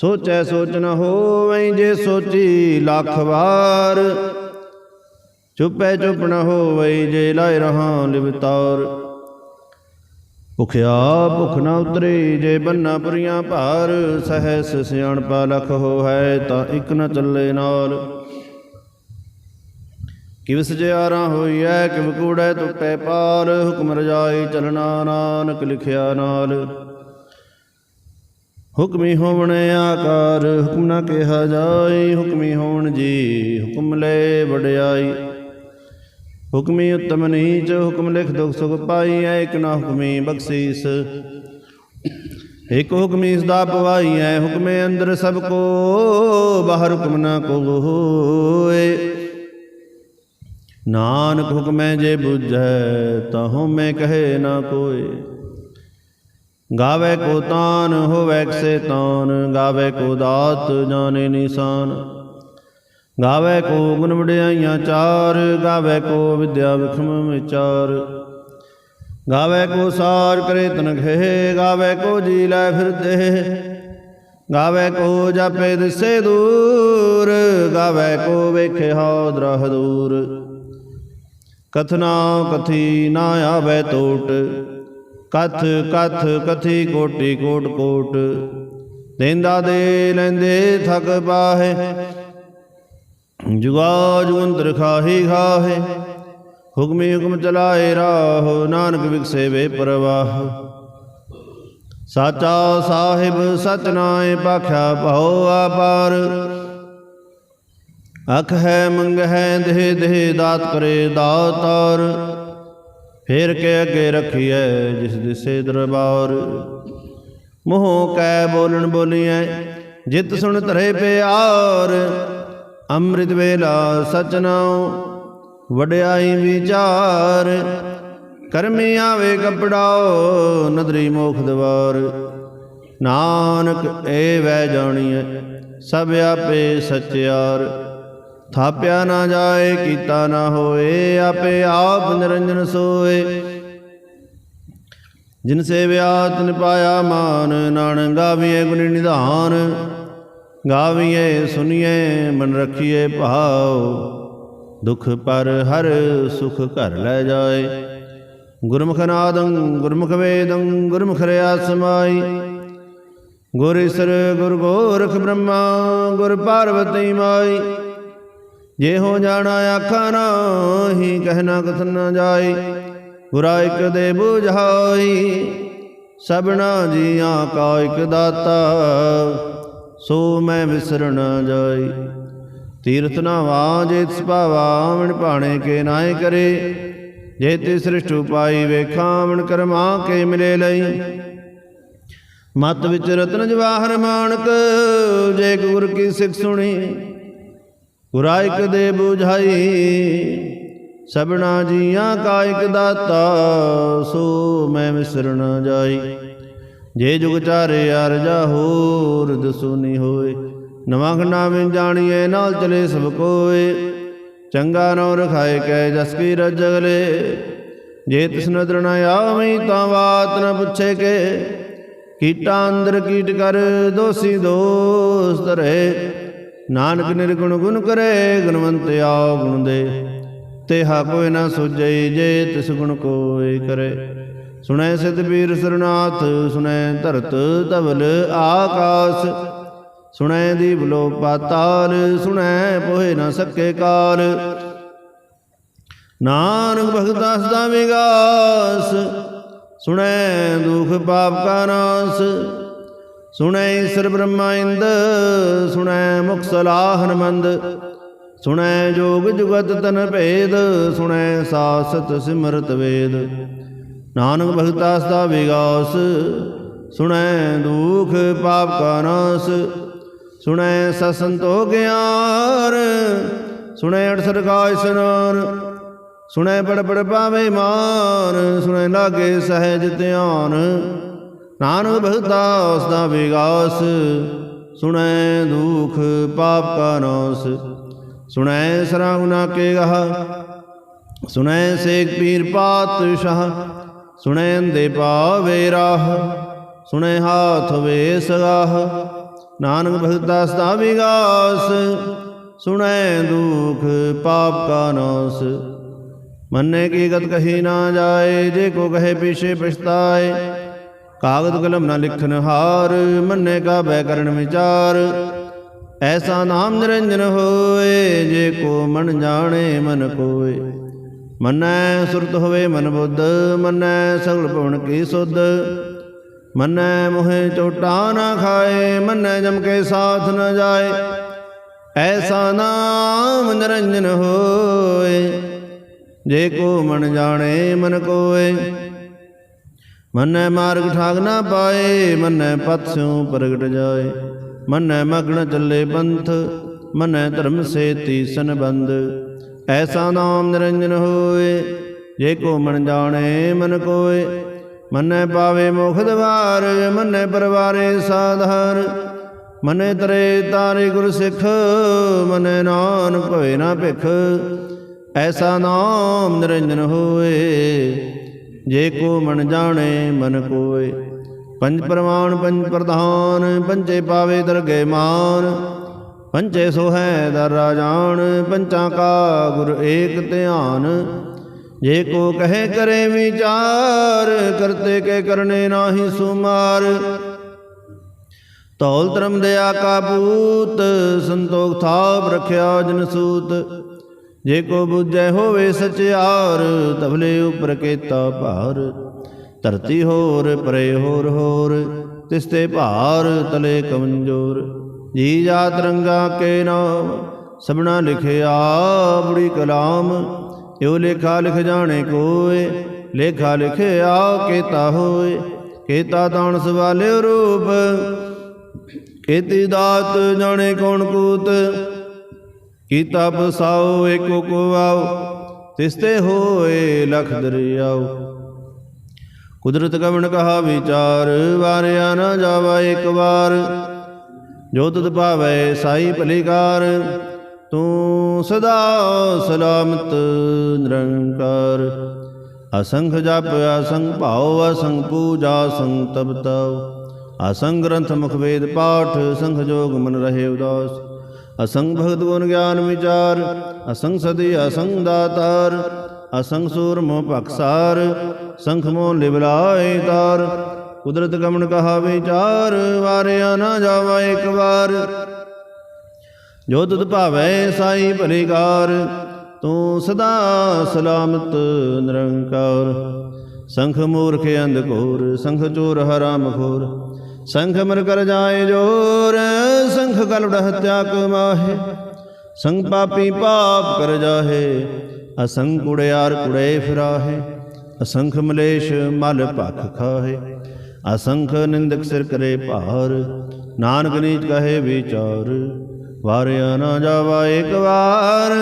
ਸੋਚੈ ਸੋਚ ਨ ਹੋਵੈ ਜੇ ਸੋਚੀ ਲੱਖ ਵਾਰ। ਚੁੱਪੈ ਚੁੱਪ ਨ ਹੋਵੈ ਜੇ ਲਾਇ ਰਹਾ ਲਿਵਤਾਰ ਭੁਖਿਆ ਭੁਖ ਨ ਉਤਰੇ ਜੇ ਬੰਨਾ ਪੁਰੀਆਂ ਭਾਰ। ਸਹਸ ਸਿਆਣਪਾ ਲਖ ਹੋਇ ਤਾਂ ਇਕ ਨ ਚੱਲੇ ਨਾਲ। ਕਿਵ ਸਜਿਆਰਾ ਹੋਈਐ, ਕਿਵ ਕੂੜੈ ਟੁੱਟੈ ਪਾਰ। ਹੁਕਮ ਰਜਾਈ ਚਲਣਾ ਨਾਨਕ ਲਿਖਿਆ ਨਾਲ। ਹੁਕਮੀ ਹੋਵਣ ਆਕਾਰ, ਹੁਕਮ ਨਾ ਕਿਹਾ ਜਾਏ, ਹੁਕਮੀ ਹੋਣ ਜੀ, ਹੁਕਮ ਲੈ ਵਡਿਆਈ। ਹੁਕਮੀ ਉਤਮ ਨੀਚ, ਹੁਕਮ ਲਿਖ ਦੁਖ ਸੁਖ ਪਾਈ, ਐ ਇਕ ਨਾ ਹੁਕਮੀ ਬਖਸ਼ੀਸ। ਇਕ ਹੁਕਮੀ ਸਦਾ ਪਵਾਈ, ਐ ਹੁਕਮੇ ਅੰਦਰ ਸਭ ਕੋ, ਬਾਹਰ ਹੁਕਮ ਨਾ ਕੋ ਹੋਏ ਨਾਨਕ ਹੁਕਮੈ ਜੇ ਬੁਝੈ, ਤਹੁ ਮੈਂ ਕਹੇ ਨਾ ਕੋਏ। ਗਾਵੇ ਕੋ ਤਾਨ, ਹੋਵੇ ਕਸੇ ਤਾਨ, ਗਾਵੇ ਕੋ ਦਾਤ, ਜਾਣੇ ਨਿਸ਼ਾਨ। ਗਾਵੇ ਕੋ ਗੁਣ ਵਡਿਆਈਆਂ ਚਾਰ, ਗਾਵੇ ਕੋ ਵਿਦਿਆ ਵਿਖਮ ਵਿਚਾਰ। ਗਾਵੇ ਕੋ ਸਾਰ ਕਰੇ ਤਨਖੇ, ਗਾਵੇ ਕੋ ਜੀ ਲੈ ਫਿਰਦੇ। ਗਾਵੇ ਕੋ ਜਾਪੇ ਦਿਸੇ ਦੂਰ, ਗਾਵੇ ਕੋ ਵੇਖੇ ਹਉ ਦਰਹ ਦੂਰ ਕਥਨਾ ਕਥੀ ਨਾ ਆਵੇ ਟੋਟ ਕਥ ਕਥ, ਕਥੀ ਕੋਟੀ ਕੋਟ ਕੋਟ। ਦੇਂਦਾ ਦੇ ਲੈਂਦੇ ਥਕ ਪਾਹੇ ਜੁਗਾ ਜੁਗੰਤਰ ਖਾਹੀ ਖਾਹੇ। ਹੁਕਮੀ ਹੁਕਮ ਚਲਾਏ ਰਾਹ, ਨਾਨਕ ਵਿਗਸੇ ਵੇ ਪ੍ਰਵਾਹ। ਸਾਚਾ ਸਾਹਿਬ ਸਚ ਨਾਏ ਪਾਖਿਆ ਭਉ ਆਪਾਰ। ਅਖ ਹੈ, ਮੰਗ ਹੈ, ਦੇਹ ਦੇਹ ਦਾਤ ਕਰੇ ਦਾਤਾਰ। ਫੇਰ ਕੇ ਅੱਗੇ ਰੱਖੀਐ ਜਿਸ ਦਿਸੇ ਦਰਬਾਰ। ਮੋਹ ਕੈ ਬੋਲਣ ਬੋਲੀਐ, ਜਿਤ ਸੁਣ ਧਰੇ ਪਿਆਰ, ਅੰਮ੍ਰਿਤ ਵੇਲਾ ਸਚ ਵਡਿਆਈ ਵਿਚਾਰ। ਕਰਮੀ ਆਵੇ ਕਪੜਾਓ ਨਦਰੀ ਮੋਖ ਦਵਾਰ। ਨਾਨਕ ਏ ਵੈ ਜਾਣੀਐ, ਸਭ ਆਪੇ ਸਚਿਆਰ ਥਾਪਿਆ ਨਾ ਜਾਏ, ਕੀਤਾ ਨਾ ਹੋਏ, ਆਪੇ ਆਪ ਨਿਰੰਜਨ ਸੋਏ। ਜਿਨ ਸੇਵਿਆ ਤਿਨ ਪਾਇਆ ਮਾਨ, ਨਾਨਕ ਗਾਵੀਏ ਗੁਣ ਨਿਧਾਨ। ਗਾਵੀਏ ਸੁਨੀਏ ਮਨ ਰਖੀਏ ਭਾਉ। ਦੁਖ ਪਰ ਹਰ ਸੁਖ ਘਰ ਲੈ ਜਾਏ। ਗੁਰਮੁਖ ਨਾਦੰ, ਗੁਰਮੁਖ ਵੇਦੰ, ਗੁਰਮੁਖ ਰਿਆ ਸਮਾਈ ਗੁਰ ਈਸਰ, ਗੁਰ ਗੋਰਖ ਬ੍ਰਹਮਾ, ਗੁਰ ਪਾਰਵਤੀ ਮਾਈ। ਜੇ ਹੋ ਜਾਣਾ ਆਖਾ ਨਾਹੀ ਕਹਿਣਾ ਕਥ ਨ ਜਾਈ ਗੁਰਾ ਇਕ ਦੇ ਬੁਝਾਈ, ਸਭਨਾ ਜੀਆਂ ਕਾ ਇਕ ਦਾਤਾ, ਸੋ ਮੈਂ ਵਿਸਰ ਜਾਈ ਤੀਰਥ ਨਾ ਵਾਜੇ, ਤਿਸ ਭਾਵਾ ਮਣ ਭਾਣੇ ਕੇ ਨਾਏ ਕਰੇ, ਜੇ ਤੇ ਸ੍ਰਿਸ਼ਟ ਉਪਾਈ ਵੇਖਾਂ ਮਣ ਕਰਮਾ ਕੇ ਮਿਲੇ ਲਈ। ਮਤ ਵਿੱਚ ਰਤਨ ਜਵਾਹਰ ਮਾਨਕ, ਜੇ ਗੁਰ ਕੀ ਸਿੱਖ ਸੁਣੀ ਗੁਰਾ ਦੇ 부ਝਾਈ ਸਭਨਾ ਜੀਆਂ ਕਾ ਇਕ ਦਾਤਾ, ਸੋ ਮੈਂ ਵਿਸਰ ਜਾਈ। ਜੇ ਜੁਗ ਚਾਰੇ ਅਰਜਾ ਹੋਰ ਦਸੂਨੀ ਹੋਏ ਨਵਾਂ ਖੰਡਾ ਵਿੱਚ ਜਾਣੀਏ ਨਾਲ ਚਲੇ ਸਭ ਕੋਏ। ਚੰਗਾ ਨਉ ਰਖਾਏ ਕੈ ਜਸ ਕੀ ਰਜਗਲੇ ਜੇ ਤਿਸ ਨਦਰ ਨ ਆਵਈ ਤਾਂ ਬਾਤ ਨ ਪੁੱਛੇ ਕੇ। ਕੀਟਾਂ ਅੰਦਰ ਕੀਟ ਕਰ ਦੋਸੀ ਦੋਸਤ ਰਹੇ ਨਾਨਕ ਨਿਰਗੁਣ ਗੁਣ ਕਰੇ, ਗੁਣਵੰਤ ਆ ਗੁਣ ਦੇ ਤੇਹਾ ਕੋਈ ਨਾ ਸੁਝੈ, ਜੇ ਤਿਸ ਗੁਣ ਕੋਈ ਕਰੇ। ਸੁਣੈ ਸਿਧ ਪੀਰ ਸਰਨਾਥ, ਸੁਣੈ ਧਰਤ ਧਵਲ ਆਕਾਸ। ਸੁਣੈ ਦੀਪ ਲੋ ਪਾਤਾਲ ਸੁਣੈ ਪੋਹੇ ਨਾ ਸਕੇ ਕਾਲ। ਨਾਨਕ ਭਗਤਾ ਸਦਾ ਵਿਗਾਸ, ਸੁਣੈ ਦੁਖ ਪਾਪ ਕਾ ਨਾਸ। ਸੁਣੈ ਈਸਰ ਬ੍ਰਹਮਾ ਇੰਦ, ਸੁਣੈ ਮੁਖ ਸਲਾਹਨ ਮੰਦ ਸੁਣੈ ਜੋਗ ਜੁਗਤ ਤਨ ਭੇਦ, ਸੁਣੈ ਸਾਸਤ ਸਿਮਰਤ ਵੇਦ। ਨਾਨਕ ਭਗਤਾ ਸਦਾ ਵਿਗਾਸ, ਸੁਣੈ ਦੁਖ ਪਾਪ ਕਾ ਨਾਸ, ਸੁਣੈ ਸਸੰਤੋ ਗਿਆਨ ਸੁਣੈ ਅਠ ਸਰਗਾਇ ਸਨਾਨ ਸੁਣੈ ਬੜ ਬੜ ਪਾਵੇ ਮਾਨ, ਸੁਣੈ ਲਾਗੇ ਸਹਿਜ ਧਿਆਨ। ਨਾਨਕ ਭਗਤਾ ਉਸ ਦਾ ਵਿਗਾਸ, ਸੁਣੈ ਦੁਖ ਪਾਪ ਕਾ ਨਾਸ। ਸੁਣੈ ਸਰਾ ਸਰਾਗੁਨਾ ਕੇ ਗਹ, ਸੁਣੈ ਸੇਖ ਪੀਰ ਪਾਤਸ਼ਾਹ, ਸੁਣੈ ਦੇ ਪਾਵੇ ਰਾਹ, ਸੁਣੈ ਹਾਥ ਵੇ ਸਗਾਹ। ਨਾਨਕ ਭਗਤਾ ਸਦਾ ਵਿਗਾਸ, ਸੁਣੈ ਦੁਖ ਪਾਪ ਕਾ ਨਾਸ। ਮੰਨੇ ਕੀ ਗਤ ਕਹੀ ਨਾ ਜਾਏ, ਜੇ ਕੋ ਕਹੇ ਪਿਛੇ ਪਛਤਾਏ ਕਾਗਦ ਕਲਮ ਨਾ ਲਿਖਨ ਹਾਰ, ਮੰਨੇ ਕਾ ਬੈ ਕਰਨ ਵਿਚਾਰ। ਐਸਾ ਨਾਮ ਨਿਰੰਜਨ ਹੋਏ, ਜੇ ਕੋ ਮਨ ਜਾਣੇ ਮਨ ਕੋਏ। ਮੰਨੈ ਸੁਰਤ ਹੋਵੇ ਮਨ ਬੁੱਧ, ਮੰਨੈ ਸਗਲ ਭਵਨ ਕੀ ਸੁਧ। ਮੰਨੈ ਮੋਹਿ ਚੋਟਾ ਨਾ ਖਾਏ, ਮੰਨੈ ਜਮ ਕੇ ਸਾਥ ਨਾ ਜਾਏ। ਐਸਾ ਨਾਮ ਨਿਰੰਜਨ ਹੋਏ, ਜੇ ਕੋ ਮਨ ਜਾਣੇ ਮਨ ਕੋਏ। ਮੰਨੈ ਮਾਰਗ ਠਾਗ ਨਾ ਪਾਏ, ਮੰਨੈ ਪਥ ਸਿਉ ਪ੍ਰਗਟ ਜਾਏ। ਮੰਨੈ ਮਗਨ ਚੱਲੇ ਪੰਥ, ਮੰਨੈ ਧਰਮ ਸੇਤੀ ਤੀਸਨ ਐਸਾ ਨਾਮ ਨਿਰੰਜਨ ਹੋਏ, ਜੇ ਕੋ ਮਨ ਜਾਣੇ ਮਨ ਕੋਏ। ਮੰਨੈ ਪਾਵੇ ਮੋਖ ਦਵਾਰ, ਮੰਨੈ ਪਰਵਾਰੇ ਸਾਧਾਰ। ਮਨੇ ਤਰੇ ਤਾਰੇ ਗੁਰ ਸਿੱਖ, ਮਨੇ ਨਾਨਕ ਭਵੇ ਨਾ ਭਿਖ। ਐਸਾ ਨਾਮ ਨਿਰੰਜਨ ਹੋਏ ਜੇ ਕੋ ਮਨ ਜਾਣੇ, ਮਨ ਕੋਏ। ਪੰਜ ਪ੍ਰਮਾਣ, ਪੰਜ ਪ੍ਰਧਾਨ ਪੰਚੇ ਪਾਵੇ ਦਰਗੇ ਮਾਨ। ਪੰਚੇ ਸੋਹੈ ਦਰ ਰਾਜਾਨ ਪੰਚਾਂ ਕਾ ਗੁਰ ਏਕ ਧਿਆਨ। ਜੇ ਕੋ ਕਹੇ ਕਰੇ ਵਿਚਾਰ, ਕਰਤੇ ਕੇ ਕਰਨੇ ਨਾਹੀ ਸੁਮਾਰ। ਤੌਲ ਧਰਮ ਦਇਆ ਕਾ ਸੰਤੋਖ ਥਾਪ ਰਖਿਆ ਜਨ ਸੂਤ। ਜੇ ਕੋ ਬੁਝੈ ਹੋਵੇ ਸਚਿਆਰ ਤਬਲੇ ਉਪਰ ਕੇਤਾ ਭਾਰ। ਧਰਤੀ ਹੋਰ, ਪਰੇ ਹੋਰ ਹੋਰ, ਤਿਸ ਤੇ ਭਾਰ, ਤਲੇ ਕਮਜੋਰ। ਜੀ ਜਾਤ ਰੰਗਾ ਕੇ ਨਾਮ, ਸਭਨਾ ਲਿਖਿਆ ਬੁੜੀ ਕਲਾਮ। ਇਹੋ ਲੇਖਾ ਲਿਖ ਜਾਣੇ ਕੋਏ, ਲੇਖਾ ਲਿਖਿਆ ਕੇਤਾ ਹੋਏ। ਕੇਤਾ ਤਾਣ ਸਵਾਲਿਓ ਰੂਪ, ਕੀਤੀ ਦਾਤ ਜਾਣੇ ਕੌਣ ਕੂਤ। ਕੀਤਾ ਬਸਾਓ ਏਕੋ ਕੋ ਆਓ ਤਿਸਤੇ ਹੋਏ ਲਖ ਦਰਿਆਓ ਕੁਦਰਤ ਕਵਣ ਕਹਾ ਵਿਚਾਰ, ਵਾਰਿਆ ਨਾ ਜਾਵਾ ਇੱਕ ਵਾਰ। ਜੋ ਤੁਧ ਭਾਵੈ ਸਾਈ ਭਲੀਕਾਰ, ਤੂੰ ਸਦਾ ਸਲਾਮਤ ਨਿਰੰਕਾਰ। ਅਸੰਖ ਜਪ, ਅਸੰਖ ਭਾਉ, ਅਸੰਖ ਪੂਜਾ, ਅਸੰਖ ਤਪਤਾਉ। ਅਸੰਗ ਗ੍ਰੰਥ ਮੁਖ ਵੇਦ ਪਾਠ, ਸੰਖ ਜੋਗ ਮਨ ਰਹੇ ਉਦਾਸ। ਅਸੰਗ ਭਗਤ ਗੁਣ ਗਿਆਨ ਵਿਚਾਰ, ਅਸੰਗ ਸਦੀ ਅਸੰਗ ਦਾਤਾਰ, ਅਸੰਗ ਸੂਰ ਮੋ ਭਖਸਾਰ ਸੰਖ ਮੋ ਲਿਵਲਾਏ ਤਾਰ। ਕੁਦਰਤ ਗਮਨ ਕਹਾ ਵਿਚਾਰ, ਵਾਰਿਆ ਨਾ ਜਾਵਾ ਇੱਕ ਵਾਰ। ਜੋ ਤੁਧ ਭਾਵੈ ਸਾਈ ਭਲੇਕਾਰ, ਤੂੰ ਸਦਾ ਸਲਾਮਤ ਨਿਰੰਕਾਰ। ਸੰਖ ਮੂਰਖ ਅੰਧ ਘੋਰ, ਸੰਖ ਚੋਰ ਹਰਾਮ ਖੋਰ। ਸੰਖ ਮਰ ਕਰ ਜਾਏ ਜੋਰ, ਸੰਖ ਕਲੜ ਹਤਿਆ ਕਮਾਹੇ ਸੰਗ ਪਾਪੀ ਪਾਪ ਕਰ ਜਾਹੇ ਅਸੰਖ ਕੁੜਿਆਰ ਕੁੜੇ ਫਿਰਾਹੇ। ਅਸੰਖ ਮਲੇਸ਼ ਮਲ ਭਖ ਖਾਹੇ, ਅਸੰਖ ਨਿੰਦਕ ਸਿਰ ਕਰੇ ਭਾਰ। ਨਾਨਕ ਨੀਚ ਕਹੇ ਵਿਚਾਰ, ਵਾਰਿਆ ਨਾ ਜਾਵਾ ਇੱਕ ਵਾਰ।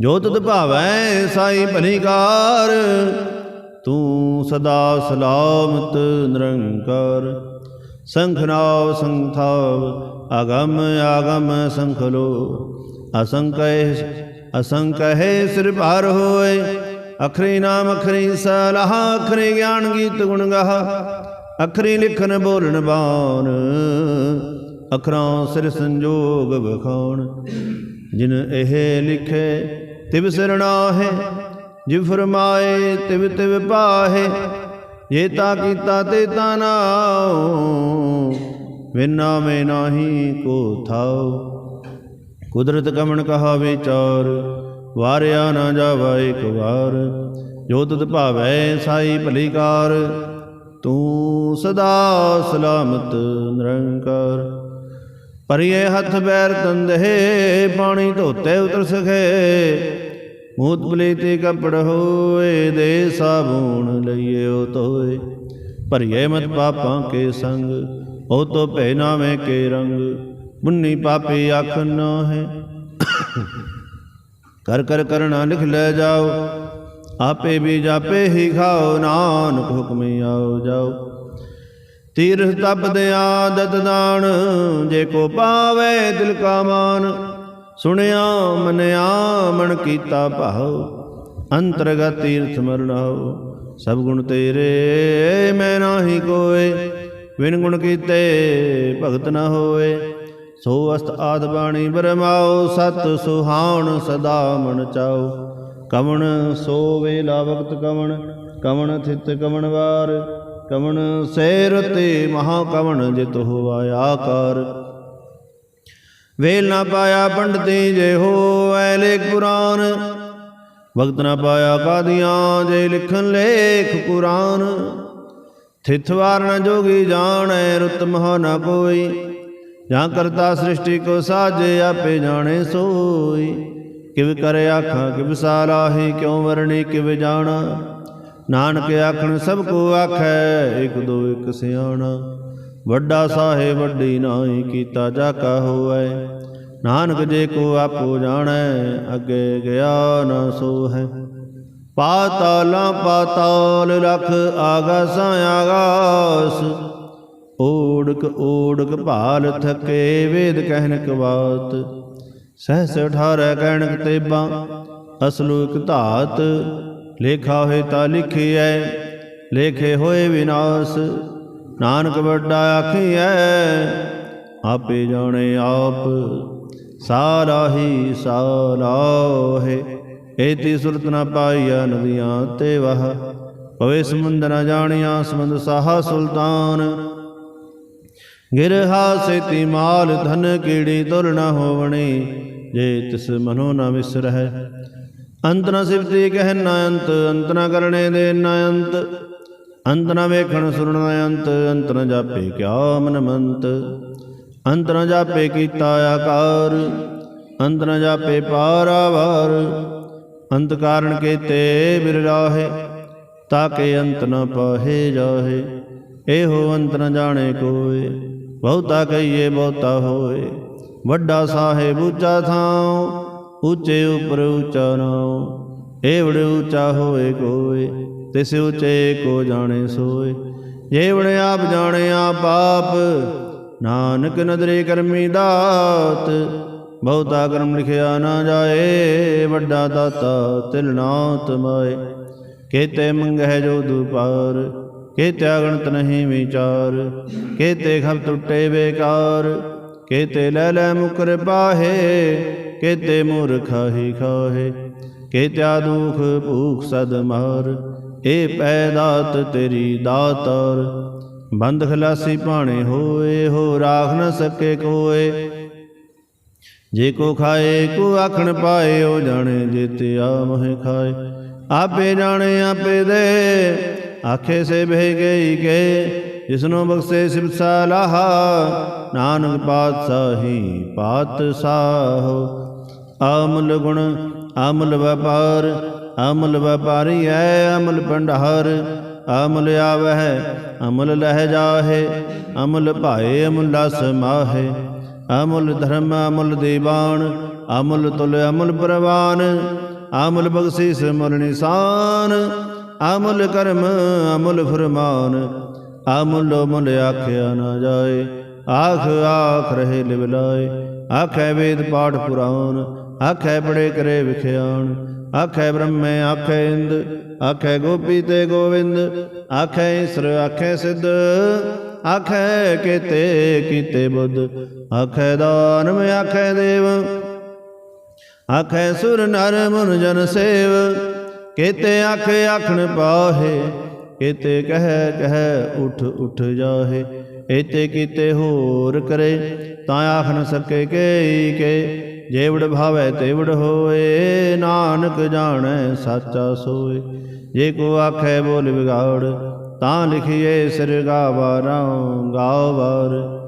ਜੋ ਤੁਧ ਭਾਵੈ ਸਾਈ ਭਲੀਕਾਰ ਤੂੰ ਸਦਾ ਸਲਾਮਤ ਨਿਰੰਕਾਰ। ਸੰਖ ਨਾਵ ਸੰਥਾਵ ਅਗਮ ਆਗਮ ਸੰਖ ਲੋ। ਅਸੰਕੈ ਅਸੰਕਹਿ ਸਿਰ ਭਾਰ ਹੋਏ। ਅਖਰੀ ਨਾਮ ਅਖਰੀ ਸਲਾਹ, ਅਖਰੀ ਗਿਆਨ ਗੀਤ ਗੁਣ ਗਾਹ। ਅਖਰੀ ਲਿਖਨ ਬੋਲਣ ਬਾਣ, ਅਖਰਾਂ ਸਿਰ ਸੰਜੋਗ ਵਖਾਣ। ਜਿਨ ਇਹ ਲਿਖੇ, ਤਿਵ ਸਰਣਾ ਹੈ ਜਿਵ ਫਰਮਾਏ ਤਿਵ ਤਿਵ ਪਾਹੇ, ਜੇ ਤਾ ਕੀਤਾ ਤੇ ਤਾ ਨਾਉ, ਵਿਨਾ ਮੇ ਨਾਹੀ ਕੋ ਥਾਉ। ਕੁਦਰਤ ਕਮਣ ਕਹਾ ਵਿਚਾਰ ਵਾਰਿਆ ਨਾ ਜਾਵਾ ਇੱਕ ਵਾਰ। ਜੋ ਤੁਧ ਭਾਵੈ ਸਾਈ ਭਲੀਕਾਰ ਤੂੰ ਸਦਾ ਸਲਾਮਤ ਨਿਰੰਕਾਰ। ਪਰਿਏ ਹੱਥ ਬੈਰ ਤੰਦੇ ਪਾਣੀ ਧੋਤੇ ਉਤਰ ਸਖੇ ਮੂਤ ਪਲੀਤੀ ਕਪੜ ਹੋਏ ਦੇ ਸਾਬੂਣ ਲਈਏ ਉਹ ਤੋਏ। ਭਰੀਏ ਮਤ ਪਾਪਾਂ ਕੇ ਸੰਗ, ਉਹ ਤੋ ਭੈ ਨਾਵੇਂ ਕੇ ਰੰਗ। ਮੁੰਨੀ ਪਾਪੀ ਅੱਖ ਨ ਹੈ। ਕਰ ਕਰ ਕਰਣਾ ਲਿਖ ਲੈ ਜਾਓ। ਆਪੇ ਵੀ ਜਾਪੇ ਹੀ ਖਾਓ, ਨਾਨਕ ਹੁਕਮੀ ਆਓ ਜਾਓ। ਤੀਰਥ ਤਪਦੇ ਆਦਤ ਦਾਨ ਜੇ ਕੋ ਪਾਵੇ ਦਿਲ ਕਾ ਮਾਨ ਸੁਣਿਆ, ਮਨਿਆ, ਮਨ ਕੀਤਾ ਭਾਉ, ਅੰਤਰਗਤ ਤੀਰਥ ਮਰਨਾਉ ਸਭ ਗੁਣ ਤੇਰੇ, ਮੈਂ ਨਾਹੀ ਕੋਏ ਵਿਨ ਗੁਣ ਕੀਤੇ ਭਗਤ ਨਾ ਹੋਏ। ਸੋ ਅਸਤ ਆਦ ਬਾਣੀ ਬਰਮਾਓ ਸਤ ਸੁਹਾਣ ਸਦਾ ਮਨ ਚਾਓ ਕਵਣ ਸੋ ਵੇਲਾ ਵਕਤ ਕਵਣ ਕਵਣ ਥਿਤ ਕਵਣ ਵਾਰ। ਕਵਣ ਸੇਰ ਤੇ ਮਹਾ ਕਵਣ ਜਿਤ ਹੋਆ ਆਕਾਰ। ਵੇਲ ਨਾ ਪਾਇਆ ਪੰਡਤੀ ਜੇ ਹੋਐ ਲੇਖ ਪੁਰਾਨ। ਵਕਤ ਨਾ ਪਾਇਆ ਕਾਦੀਆਂ ਜੇ ਲਿਖਨ ਲੇਖ ਕੁਰਾਨ। ਥਿਤਵਾਰ ਨ ਜੋਗੀ ਜਾਣੈ, ਰੁਤ ਮਹਾ ਨਾ ਕੋਈ ਜਾਂ ਕਰਤਾ ਸ੍ਰਿਸ਼ਟੀ ਕੋ ਸਾਜੇ, ਆਪੇ ਜਾਣੇ ਸੋਈ। ਕਿਵ ਕਰੇ ਆਖਾਂ, ਕਿਵ ਸਾਲਾਹੀ, ਕਿਉ ਵਰਣੀ, ਕਿਵ ਜਾਣਾ। ਨਾਨਕ ਆਖਣ, ਸਭ ਕੋ ਆਖੈ, ਇਕ ਦੋ, ਇਕ ਸਿਆਣਾ। ਵੱਡਾ ਸਾਹਿਬ ਵੱਡੀ ਨਾਹੀ ਕੀਤਾ ਜਾ ਕਾ ਹੋਐ ਨਾਨਕ ਜੇ ਕੋ ਆਪੋ ਜਾਣੈ, ਅੱਗੇ ਗਿਆ ਨਾ ਸੋ ਹੈ ਪਾਤਾਲਾਂ ਪਾਤਾਲ ਲਖ ਆਗਾਸਾਂ ਆਗਾਸ। ਓੜਕ ਓੜਕ ਭਾਲ ਥਕੇ ਵੇਦ ਕਹਿਨ ਕਵਾਤ। ਸਹਸ 18 ਕਹਿਣ ਤੇਬਾਂ ਅਸਲੂ ਇਕ ਧਾਤ। ਲੇਖਾ ਹੋਏ ਤਾਂ ਲਿਖੀਐ, ਲੇਖੇ ਹੋਏ ਵਿਨਾਸ਼। ਨਾਨਕ ਵੱਡਾ ਆਖੀਐ, ਆਪੇ ਜਾਣੇ ਆਪ, ਸਾਰਾ ਹੀ ਸਾਲਾਹੇ ਏਤੀ ਸੁਰਤ ਨ ਪਾਈਆ ਨਦੀਆਂ ਤੇ ਵਹ, ਪਵੇ ਸਮੁੰਦ ਨਾ ਜਾਣਿਆ ਸਮੁੰਦ ਸਾਹਾ ਸੁਲਤਾਨ। ਗਿਰਹਾ ਸੇਤੀ ਮਾਲ ਧਨ ਕੀੜੀ ਤੁਰ ਨਾ ਹੋਵਣੀ, ਜੇ ਤਿਸ ਮਨੋ ਨ ਵਿਸਰਹਿ ਅੰਤ ਨਾ ਸਿਫਤੀ ਕਹਿ ਨ ਅੰਤ ਅੰਤ ਨ ਕਰਣੇ ਦੇ ਨ ਅੰਤ। ਅੰਤ ਨ ਵੇਖਣ ਸੁਣਨ ਅੰਤ ਅੰਤ ਨ ਜਾਪੇ ਕਿਆ ਮਨ ਮੰਤ। ਅੰਤ ਨ ਜਾਪੇ ਕੀਤਾ ਆਕਾਰ, ਅੰਤ ਨ ਜਾਪੇ ਪਾਰਾਵਾਰ। ਅੰਤ ਕਾਰਨ ਕੀਤੇ ਬਿਰਲਾਹੇ ਤਾਕੇ ਅੰਤ ਨ ਪਾਹੇ ਜਾਹੇ। ਇਹੋ ਅੰਤ ਨ ਜਾਣੇ ਕੋਏ, ਬਹੁਤਾ ਕਹੀਏ ਬਹੁਤਾ ਹੋਏ। ਵੱਡਾ ਸਾਹਿਬ ਉੱਚਾ ਥਾਂ ਉੱਚੇ ਉਪਰ ਉੱਚਾ ਨਾਉ ਏਵੜ ਉੱਚਾ ਹੋਏ ਕੋਏ। ਤਿਸ ਉੱਚੇ ਕੋ ਜਾਣੇ ਸੋਏ। ਜੇਵੜ ਆਪ ਜਾਣੇ ਆਪ ਆਪ ਨਾਨਕ ਨਦਰੇ ਕਰਮੀ ਦਾਤ। ਬਹੁਤਾ ਕਰਮ ਲਿਖਿਆ ਨਾ ਜਾਏ। ਵੱਡਾ ਦਾਤਾ ਤਿਲ ਨਾ ਤਮਾਏ ਕੇਤੇ ਮੰਗਹਿ ਜੋ ਦੁਪਾਰ। ਕੇਤੇ ਅਗਣਤ ਨਹੀਂ ਵਿਚਾਰ। ਕੇਤੇ ਖਬ ਟੁੱਟੇ ਬੇਕਾਰ। ਕੇਤੇ ਲੈ ਲੈ ਮੁਕਰ ਪਾਹੇ। ਕੇਤੇ ਮੂਰਖਾ ਹੀ ਖਾਹੇ। ਕੇਤਿਆ ਦੁਖ ਭੂਖ ਸਦ ਮਾਰ। ਇਹ ਪੈਦਾਤ ਤੇਰੀ ਦਾਤਾਰ। ਬੰਦ ਖਲਾਸੀ ਭਾਣੇ ਹੋਏ, ਹੋ ਰਾਖ ਨ ਸਕੇ ਕੋਏ। ਜੇ ਕੋ ਖਾਏ, ਕੋ ਆਖਣ ਪਾਏ, ਉਹ ਜਾਣੇ ਜੇਤੇ ਆ ਮੋਹਿ ਖਾਏ। ਆਪੇ ਜਾਣੇ, ਆਪੇ ਦੇ, ਆਖੇ ਸੇ ਬਹਿ ਗਈ ਕੇ। ਜਿਸਨੂੰ ਬਖਸ਼ੇ ਸਿਵਸਾ ਲਾਹਾ ਨਾਨਕ ਪਾਤਸ਼ਾਹੀ ਪਾਤਸ਼ਾਹ ਅਮਲ ਗੁਣ ਅਮਲ ਵਪਾਰ ਅਮਲ ਵਪਾਰੀ ਐ ਅਮਲ ਭੰਡਾਰ। ਅਮਲ ਆਵਹਿ, ਅਮਲ ਲਹਿ ਜਾਹੇ। ਅਮਲ ਭਾਏ, ਅਮੁਲਾ ਸਮਾਹੇ ਅਮੁਲ ਧਰਮ, ਅਮਲ ਦੀਵਾਨ। ਅਮੁਲ ਤੁਲ, ਅਮਲ ਪ੍ਰਵਾਨ। ਅਮਲ ਬਖਸ਼ਿਸ਼ ਮੁਲ ਨਿਸ਼ਾਨ। ਅਮੁਲ ਕਰਮ, ਅਮੁਲ ਫਰਮਾਨ। ਅਮੁਲ ਮੁਲ ਆਖਿਆ ਨਾ ਜਾਏ। ਆਖ ਆਖ ਰਹੇ ਲਿਵਲਾਏ। ਆਖੈ ਵੇਦ ਪਾਠ ਪੁਰਾਣ ਆਖੈ ਬੜੇ ਕਰੇ ਵਿਖਿਆਣ ਆਖੈ ਬ੍ਰਹਮੈ, ਆਖੈ ਇੰਦ, ਆਖੈ ਗੋਪੀ ਤੇ ਗੋਵਿੰਦ, ਆਖੈ ਈਸਰ, ਆਖੈ ਸਿੱਧ, ਆਖੈ ਕਿਤੇ, ਕੀਤੇ ਬੁੱਧ, ਆਖੈ ਦਾਨਮ ਆਖੈ ਦੇਵ, ਆਖੈ ਸੁਰ ਨਰ ਮਨ ਜਨ ਸੇਵ, ਕੀਤੇ ਆਖੇ ਆਖਣ ਪਾਹੇ, ਕੀਤੇ ਕਹਿ ਕਹਿ ਉਠ ਉਠ ਜਾਹੇ ਏਤੇ ਕੀਤੇ ਹੋਰ ਕਰੇ, ਤਾਂ ਆਖਣ ਸਕੇ ਕੇ ਕੇ ਜੇਵੜ ਭਾਵੈ ਤੇਵੜ ਹੋਏ, ਨਾਨਕ ਜਾਣੈ ਸਾਚਾ ਸੋਏ। ਜੇ ਕੋ ਆਖੈ ਬੋਲ ਵਿਗਾੜ, ਤਾਂ ਲਿਖੀਏ ਸਿਰ ਗਾਵਾਰਾਂ ਗਾਵਾਰ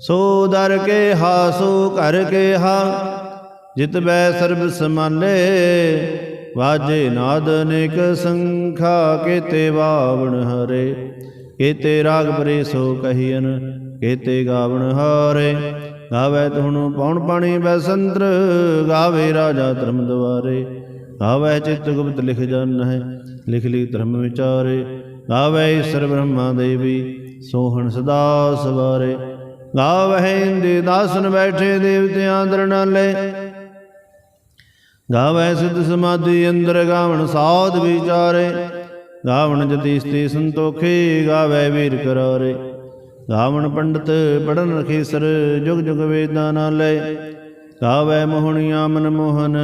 ਸੋ ਦਰ ਕੇ ਹਾ, ਸੋ ਕਰ ਕੇ ਹਾ, ਜਿਤ ਬੈ ਸਰਬ ਸਮਾਲੇ। ਵਾਜੇ ਨਾਦ ਨਿਕ ਸੰਖਾ, ਕੇਤੇ ਬਾਵਣ ਹਰੇ। ਕੇਤੇ ਰਾਗ ਪਰੇ ਸੋ ਕਹੀਨ ਕੇਤੇ ਗਾਵਣ ਹਾਰੇ। ਗਾਵੇ ਤੁਹਨੂੰ ਪੌਣ ਪਾਣੀ ਬੈਸੰਤਰ ਗਾਵੇ ਰਾਜਾ ਧਰਮ ਦੁਆਰੇ ਗਾਵੇ ਚਿਤ ਗੁਪਤ ਲਿਖ ਜਨ ਹੈ, ਲਿਖ ਲਈ ਧਰਮ ਵਿਚਾਰੇ। ਗਾਵੇ ਈਸ਼ਰ ਬ੍ਰਹਮਾ ਦੇਵੀ, ਸੋਹਣ ਸਦਾ ਸਵਾਰੇ। ਗਾਵਹਿ ਇੰਦੇ ਦਾਸਨ ਬੈਠੇ ਦੇਵਤਿਆਂ ਦਰਨਾਲੇ ਗਾਵੈ ਸਿੱਧ ਸਮਾਧੀ ਅੰਦਰ ਗਾਵਣ ਸਾਧ ਵਿਚਾਰੇ। ਗਾਵਣ ਜਤੀ ਸਤੀ ਸੰਤੋਖੇ, ਗਾਵੈ ਵੀਰ ਕਰਾਰੇ। ਗਾਵਣ ਪੰਡਤ ਪੜਨ ਰਖੇਸਰ ਜੁਗ ਜੁਗ ਵੇਦਾਂ ਨਾਲੇ ਗਾਵੈ ਮੋਹਣੀਆਂ ਮਨ ਮੋਹਨ,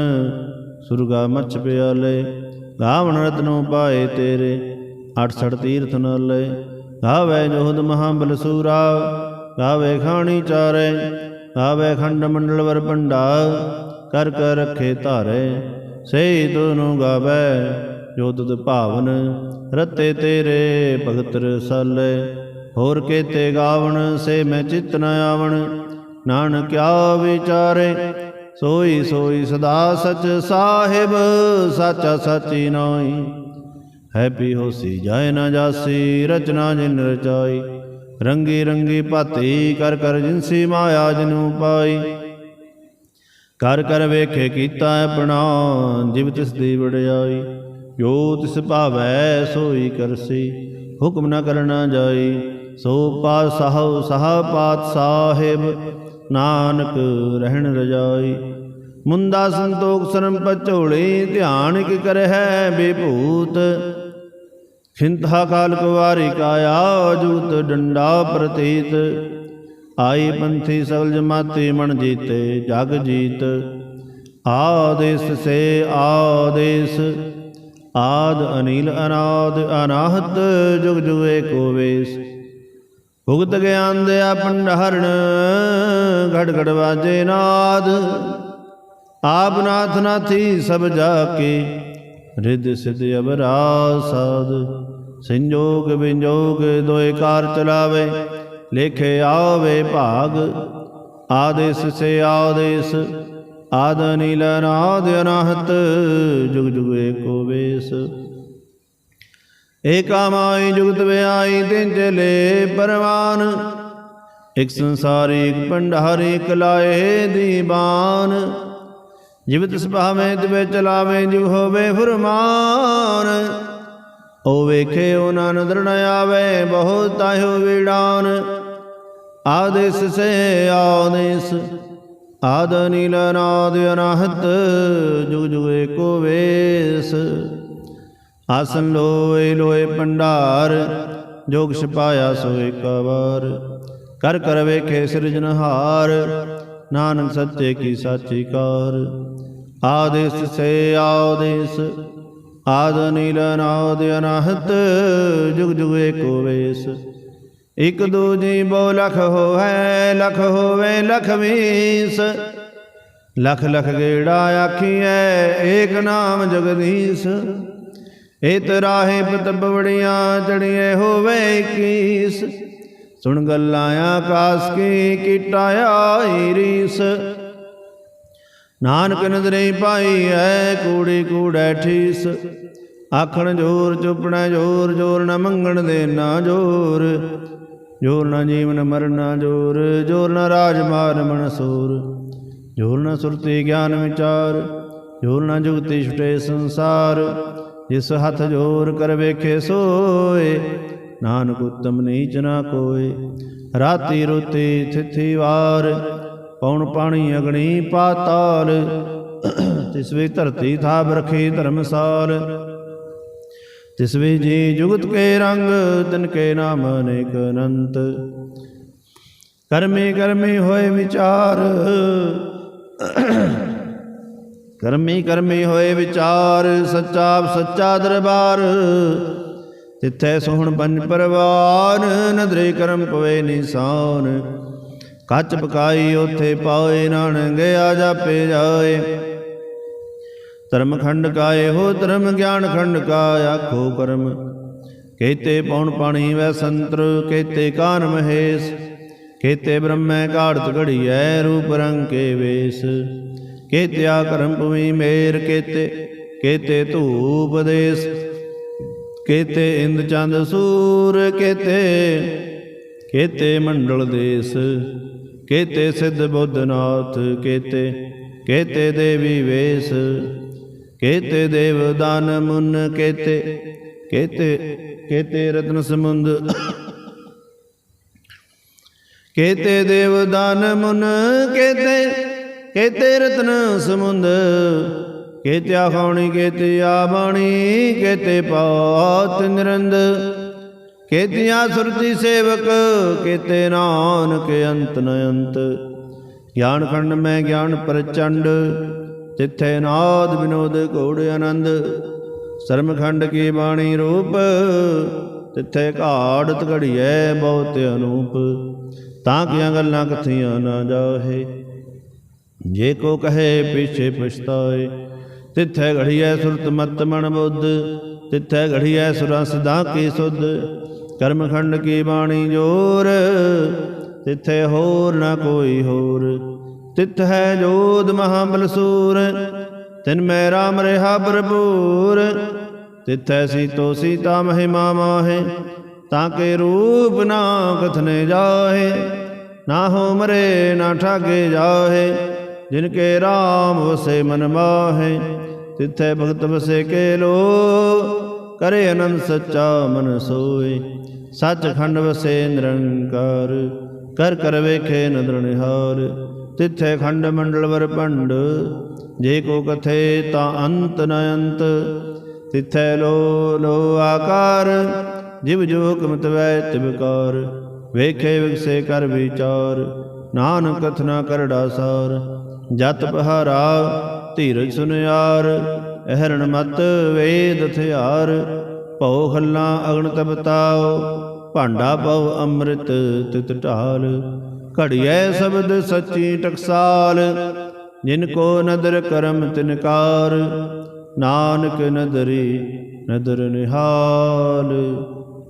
ਸੁਰਗਾ ਮੱਛ ਪਿਆਲੇ। ਗਾਵਣ ਰਤਨੋ ਪਾਏ ਤੇਰੇ 68 ਤੀਰਥ ਨਾਲੇ ਗਾਵੈ ਜੋਹਦ ਮਹਾਬਲ ਸੂਰਾ, ਗਾਵੇ ਖਾਣੀ ਚਾਰੇ। ਗਾਵੇ ਖੰਡ ਮੰਡਲ ਵਰ ਭੰਡਾ ਕਰ ਕਰ ਰੱਖੇ ਧਾਰੇ। ਸਹੀ ਤੁਨੂੰ ਗਾਵੇ ਜੋ ਤੁਧ ਭਾਵਨ, ਰਤੇ ਤੇਰੇ ਭਗਤ ਰਸਾਲੇ ਹੋਰ ਕੇਤੇ ਗਾਵਣ ਸੇ ਮੈਂ ਚਿਤ ਨ ਆਵਣ। ਨਾਨਕ ਕਿਆ ਵਿਚਾਰੇ, ਸੋਈ ਸੋਈ ਸਦਾ ਸਚ ਸਾਹਿਬ, ਸਾਚਾ ਸਾਚੀ ਨਾਈ ਹੈਪੀ ਹੋਸੀ ਜਾਏ ਨਾ ਜਾਸੀ, ਰਚਨਾ ਜਿਨ ਰਚਾਈ। ਰੰਗੀ ਰੰਗੀ ਭਾਤੀ ਕਰ ਕਰ ਜਿਨਸੀ ਮਾਇਆ ਜਿਨੂ ਪਾਈ। ਕਰ ਕਰ ਵੇਖੇ ਕੀਤਾ ਆਪਣਾ, ਜਿਵ ਤਿਸ ਦੀ ਵਡਿਆਈ। ਜੋ ਤਿਸ ਭਾਵੈ ਸੋਈ ਕਰਸੀ, ਹੁਕਮ ਨ ਕਰਨਾ ਜਾਈ। ਸੋ ਪਾ ਸਾਹੋ ਸਾਹ ਪਾਤ ਸਾਹਿਬ। ਨਾਨਕ ਰਹਿਣ ਰਜਾਈ। ਮੁੰਦਾ ਸੰਤੋਖ ਸਰਮ ਪਚੋਲੀ ਧਿਆਨ ਕੀ ਕਰਹਿ ਬੇਭੂਤ। ਖਿੰਥਾ ਕਾਲ ਕੁਵਾਰੀ ਕਾਇਆ ਜੂਤ ਡੰਡਾ ਪ੍ਰਤੀਤ। ਆਈ ਪੰਥੀ ਸਗਲ ਜਮਾਤੀ ਮਨ ਜੀਤੇ ਜਗ ਜੀਤ। ਆਦੇਸ ਸੇ ਆਦੇਸ। ਆਦ ਅਨੀਲ ਅਨਾਦ ਅਨਾਹਤ ਜੁਗ ਜੁਗ ਏਕੋ ਵੇਸ। ਭੁਗਤ ਗਿਆਨ ਦਿਆ ਪੰਡਹਰਣ ਘੜ ਘੜ ਵਾਜੇ ਨਾਦ। ਆਪ ਨਾਥ ਨਾਥੀ ਸਭ ਜਾ ਕੇ ਰਿੱਧ ਸਿਧ ਅਬਰਾ ਸਾਧ। ਸੰਜੋਗ ਵਿੰਜੋਗ ਦੋਏ ਕਾਰ ਚਲਾਵੇ, ਲੇਖੇ ਆਵੇ ਭਾਗ। ਆਦੇਸ ਸੇ ਆਦੇਸ, ਆਦ ਨੀਲ ਨਾਦ ਅਨਾਹਤ, ਜੁਗ ਜੁਗ ਏਕੋ ਵੇਸ। ਏਕਾ ਮਾਈ ਜੁਗਤ ਵਿਆਈ ਤਿਨ ਚਲੇ ਪਰਵਾਨ। ਇਕ ਸੰਸਾਰੀ, ਇਕ ਭੰਡਾਰੀ, ਇਕ ਲਾਏ ਦੀਵਾਨ। ਜਿਵਤ ਸੁਭਾਵੇਂ ਤਿਵੇ ਚਲਾਵੇ, ਜਿਵ ਹੋਵੇ ਫਰਮਾਨ। ਓ ਵੇਖੇ ਉਹ ਨਦਰ ਨ ਆਵੇ, ਬਹੁਤ ਤਾਹੋ ਵਿਡਾਨ ਆਦੇਸ ਸੇ ਆਦੇਸ, ਆਦ ਨੀਲ ਨਾਦ ਅਨਾਹਤ, ਜੁਗ ਜੁਗ ਏਕੋ ਵੇਸ। ਆਸਨ ਲੋਏ ਲੋਏ ਭੰਡਾਰ, ਜੋਗ ਛਪਾਇਆ ਸੋ ਏਕ ਵਾਰ। ਕਰ ਕਰ ਵੇਖੇ ਸਿਰਜਨਹਾਰ ਨਾਨਕ ਸੱਚੇ ਕੀ ਸਾਚੀ ਕਾਰ ਆਦੇਸ ਸੇ ਆਦੇਸ, ਆਦ ਨੀਲ ਨਾਦ ਅਨਾਹਤ, ਜੁਗ ਜੁਗ ਏਕੋ ਵੇਸ। ਇਕ ਦੂਜੀ ਬੋ ਲਖ ਹੋਵੇ ਲਖ ਹੋਵੇ ਲਖ ਵੀਸ ਲਖ ਲਖ ਗੇੜਾ ਆਖੀਐ, ਏਕ ਨਾਮ ਜਗਦੀਸ਼। ਏਤ ਰਾਹੇ ਪਤ ਬਵੜੀਆਂ ਹੋਵੇ 21 ਸੁਣ ਗੱਲਾਂ ਆਕਾਸ ਕੀ ਕੀਟਾ ਰੀਸ। ਨਾਨਕ ਨਦਰੇ ਪਾਈ ਐ ਕੂੜੀ ਕੂੜੈ ਠੀਸ। ਆਖਣ ਜੋਰ ਚੁਪਣਾ ਜੋਰ ਜੋਰ ਨ ਮੰਗਣ ਦੇ ਨਾ ਜੋਰ। ਜੋਰ ਨ ਜੀਵਨ ਮਰਨਾ ਜੋਰ ਜੋਰ ਨ ਰਾਜ ਮਾਰ ਮਨਸੂਰ ਜੋਰ ਨ ਸੁਰਤੀ ਗਿਆਨ ਵਿਚਾਰ, ਜੋਰ ਨ ਜੁਗਤੀ ਛੁਟੇ ਸੰਸਾਰ। ਜਿਸ ਹੱਥ ਜੋਰ ਕਰ ਵੇਖੇ ਸੋਏ, ਨਾਨਕ ਉਤਮ ਨੀਚ ਨਾ ਕੋਏ। ਰਾਤੀ ਰੋਤੀ ਥਿਥੀ ਵਾਰ ਪੌਣ ਪਾਣੀ ਅਗਣੀ ਪਾਤਾਲ, ਤਿਸ ਵੇ ਧਰਤੀ ਥਾਪ ਰਖੀ ਧਰਮਸਾਲ। ਤਿਸ ਵੇ ਜੀ ਜੁਗਤ ਕੇ ਰੰਗ, ਤਿਨ ਕੇ ਨਾਮ ਅਨੇਕ ਅਨੰਤ। ਕਰਮੇ ਕਰਮੇ ਹੋਏ ਵਿਚਾਰ ਕਰਮੀ ਕਰਮੀ ਹੋਏ ਵਿਚਾਰ, ਸੱਚਾ ਸੱਚਾ ਦਰਬਾਰ। ਤਿੱਥੈ ਸੋਹਣ ਪੰਜ ਪਰਵਾਨ, ਨਦਰੇ ਕਰਮ ਪਵੇ ਨਿਸ਼ਾਨ। ਕੱਚ ਪਕਾਈ ਉਥੇ ਪਾਏ ਨਾਨ ਗਿਆ ਜਾਪੇ ਜਾਏ। ਧਰਮ ਖੰਡ ਕਾਏ ਹੋ ਧਰਮ ਗਿਆਨ ਖੰਡ ਕਾ ਆਖੋ ਕਰਮ। ਕੇਤੇ ਪੌਣ ਪਾਣੀ ਵੈ ਸੰਤਰ, ਕੇਤੇ ਕਾਨ ਮਹੇਸ਼। ਕੇਤੇ ਬ੍ਰਹਮੈ ਘਾੜਤ ਘੜੀਐ, ਰੂਪ ਰੰਗ ਕੇ ਵੇਸ। ਕੇਤਿਆ ਕਰਮ ਭੂਮੀ ਮੇਰ ਕੇਤੇ ਕੇਤੇ ਧੂਪ ਦੇਸ। ਕੇਤੇ ਇੰਦ ਚੰਦ ਸੂਰ ਕੇਤੇ ਕੇਤੇ ਮੰਡਲ ਦੇਸ। ਕੇਤੇ ਸਿੱਧ ਬੁੱਧਨਾਥ ਕੇਤੇ ਕੇਤੇ ਦੇਵੀ ਵੇਸ। ਕੇਤੇ ਦੇਵ ਦਾਨ ਮੁਨ ਕੇਤੇ ਕੇਤੇ ਕੇਤੇ ਰਤਨ ਸਮੁੰਦ। ਕੇਤੇ ਦੇਵ ਦਾਨ ਮੁਨ ਕੇਤੇ ਕੇਤੇ ਰਤਨ ਸਮੁੰਦ ਕੇਤੇ ਆਖਾਉਣੀ ਕੇਤੇ ਆਬਾਣੀ ਕੇਤੇ ਪਾਤ ਨਿਰੰਦ, ਕੇਤਿਆ ਸੁਰਤੀ ਸੇਵਕ, ਕੇਤੇ ਨਾਨਕ ਅੰਤ ਨ ਅੰਤ ਗਿਆਨ ਖੰਡ ਮੈਂ ਗਿਆਨ ਪ੍ਰਚੰਡ, ਤਿੱਥੇ ਨਾਦ ਵਿਨੋਦ ਘੋੜ ਆਨੰਦ। ਸਰਮਖੰਡ ਕੀ ਬਾਣੀ ਰੂਪ, ਤਿੱਥੇ ਘਾੜਤ ਘੜੀਐ ਬਹੁਤ ਅਨੂਪ। ਤਾਂ ਕੀਆਂ ਗੱਲਾਂ ਕਥੀਆਂ ਨਾ ਜਾਹੇ? ਜੇ ਕੋ ਕਹੇ ਪਿਛੇ ਪਛਤਾਏ, ਤਿੱਥੈ ਘੜੀਐ ਸੁਰਤ ਮਤ ਮਨ ਬੁੱਧ, ਤਿੱਥੈ ਘੜੀਐ ਸੁਰਾਂ ਸਦਾ ਕੀ ਸੁਧ? ਕਰਮ ਖੰਡ ਕੀ ਬਾਣੀ ਜੋਰ? ਤਿੱਥੈ ਹੋਰ ਨਾ ਕੋਈ ਹੋਰ, ਤਿੱਥ ਹੈ ਜੋਦ ਮਹਾਬਲ ਸੂਰ, ਤਿਨ ਮੈਂ ਰਾਮ ਰਹਾ ਭਰਪੂਰ, ਤਿੱਥੈ ਸੀਤੋ ਸੀਤਾ ਮਹਿਮਾ ਮਾਹੇ। ਤਾਂ ਕਿ ਰੂਪ ਨਾ ਕਥਨੇ ਜਾਹੇ, ਨਾ ਹੋ ਮਰੇ, ਨਾ ਠਾਗੇ ਜਾਹੇ, ਜਿਨ ਕੇ RAM ਵਸੇ ਮਨ ਮਾਹੇ, ਤਿੱਥੈ ਭਗਤ ਵਸੇ ਕੇ ਲੋ ਕਰੇ ਅਨੰਦ ਸੱਚਾ ਮਨ ਸੋਏ। ਸੱਚ ਖੰਡ ਵਸੇ ਨਿਰੰਕਾਰ, ਕਰ ਕਰ ਵੇਖੇ ਨਦਰ ਨਿਹਾਰ, ਤਿੱਥੈ ਖੰਡ ਮੰਡਲ ਵਰ ਭੰਡ, ਜੇ ਕੋ ਕਥੇ ਤਾਂ ਅੰਤ ਨ ਅੰਤ, ਤਿੱਥੈ ਲੋ ਲੋ ਆਕਾਰ ਜਿਵ ਜੋ ਕਮਤ ਵੈ ਤਿਵਕਾਰ ਵੇਖੇ ਵਿਗਸੇ ਕਰ ਵਿਚਾਰ, ਨਾਨਕ ਕਥਨਾ ਕਰੜਾ ਸਾਰ, ਜਤ ਪਹਾਰਾ ਧੀਰਜ ਸੁਨਿਆਰ, ਅਹਰਣ ਮਤ ਵੇਦ ਹਥਿਆਰ ਭਉ ਖੱਲਾ ਅਗਨ ਤਪਤਾਓ ਭਾਂਡਾ ਪਉ ਅੰਮ੍ਰਿਤ ਤਿਤ ਢਾਲ, ਘੜੀਐ ਸ਼ਬਦ ਸੱਚੀ ਟਕਸਾਲ, ਜਿਨ ਕੋ ਨਦਰ ਕਰਮ ਤਿਨਕਾਰ ਨਾਨਕ ਨਦਰੀ ਨਦਰ ਨਿਹਾਲ।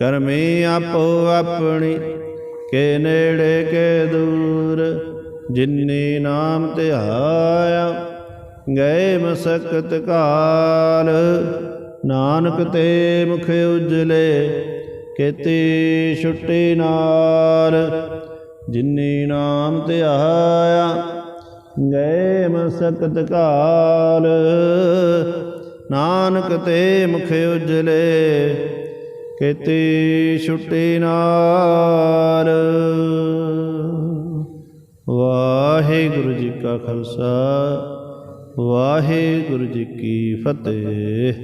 ਕਰਮੀ ਆਪੋ ਆਪਣੀ, ਕੇ ਨੇੜੇ ਕੇ ਦੂਰ, ਜਿਨੀ ਨਾਮ ਧਿਆਇਆ ਗਏ ਮਸਕਤ ਕਾਲ। ਨਾਨਕ ਤੇ ਮੁਖ ਉਜਲੇ, ਕੀਤੀ ਛੁੱਟੀ ਨਾਰ ਜਿਨੀ ਨਾਮ ਧਿਆਇਆ ਗਏ ਮਸਕਤ ਕਾਲ। ਨਾਨਕ ਤੇ ਮੁਖ ਉਜਲੇ ਕੀਤੀ ਛੁੱਟੀ ਨਾਰ ਵਾਹਿਗੁਰੂ ਜੀ ਕਾ ਖਾਲਸਾ ਵਾਹਿਗੁਰੂ ਜੀ ਕੀ ਫਤਿਹ।